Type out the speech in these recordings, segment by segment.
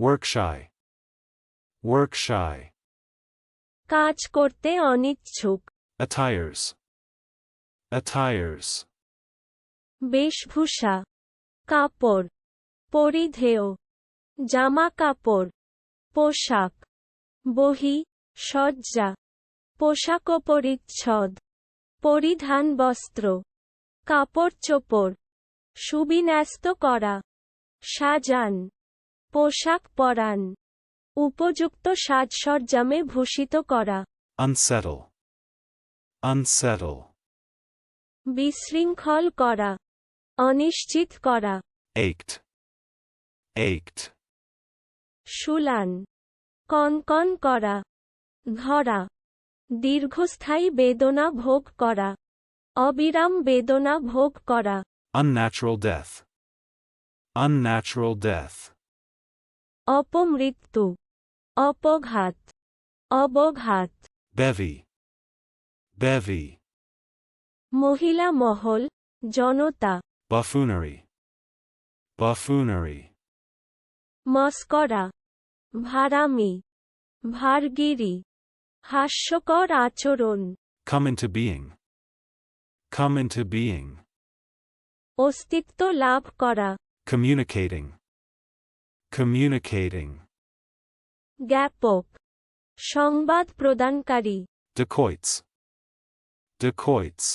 Work shy. Work shy. কাজ করতে অনিচ্ছুক। Attires. Attires. বেশভূষা। কাপড়। পরিধেয়। জামা কাপড় পোশাক। বহি সজ্জা। পোশাক পরিচ্ছদ পরিধান বস্ত্র। কাপড় চোপড় সুবিন্যস্ত করা। সাজান। পোশাক পরান উপযুক্ত সাজসরজামে ভূষিত করা Unsettle. Unsettle. বিশৃঙ্খল করা অনিশ্চিত করা Ached. Ached. শুলান কনকন করা ধরা দীর্ঘস্থায়ী বেদনা ভোগ করা অবিরাম বেদনা ভোগ করা Unnatural death. Unnatural death. অপমৃত্যু অপঘাত অবঘাত। বেভি বেভি মহিলা মহল জনতা। বাফুনারি বাফুনারি মস্করা ভারামি ভারগিরি। হাস্যকর আচরণ। Come in being come in being অস্তিত্ব লাভ করা। Communicating Communicating. জ্ঞাপক সংবাদ প্রদানকারী Dacoits. Dacoits.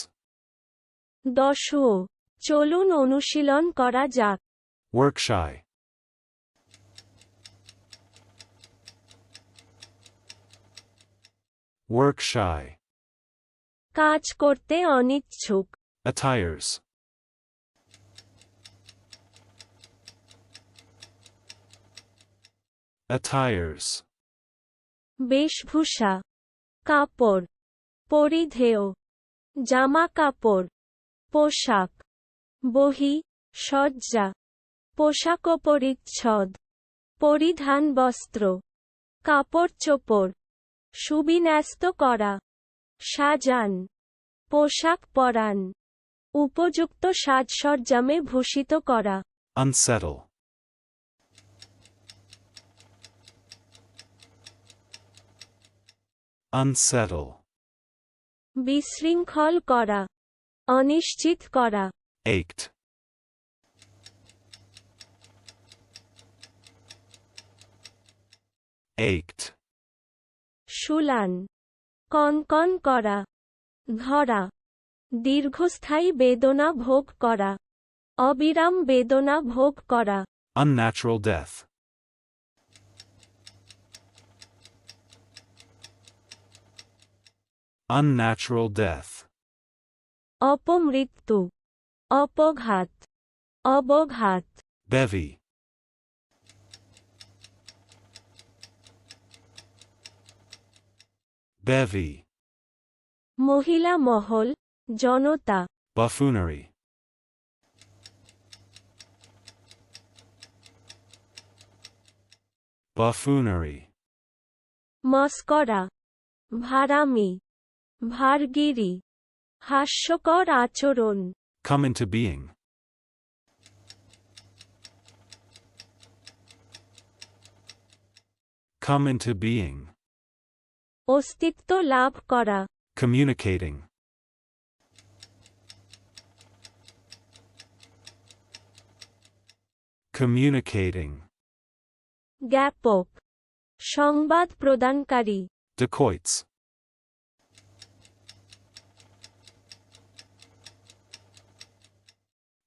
দশও চলুন অনুশীলন করা যাক Work shy. Work shy. কাজ করতে অনিচ্ছুক Attires. Attires. বেশভূষা কাপড় পরিধেয় জামা কাপড় পোশাক বহি সজ্জা পোশাক ও পরিচ্ছদ পরিধান বস্ত্র কাপড় চোপড় সুবিন্যস্ত করা সাজান পোশাক পরান উপযুক্ত সাজসরজামে ভূষিত করা Unsettle. Unsettle. বিশৃঙ্খল করা অনিশ্চিত করা Ached. Ached. শুলান কনকন করা ধরা দীর্ঘস্থায়ী বেদনা ভোগ করা অবিরাম বেদনা ভোগ করা Unnatural death. Unnatural death. অপমৃত্যু অপঘাত অবঘাত Bevy. Bevy. মহিলা মহল জনতা Buffoonery. Buffoonery. মস্করা ভারামি ভারগিরি হাস্যকর আচরণ Come into being. Come into being. অস্তিত্ব লাভ করা Communicating. Communicating. জ্ঞাপক সংবাদ প্রদানকারী Dacoits.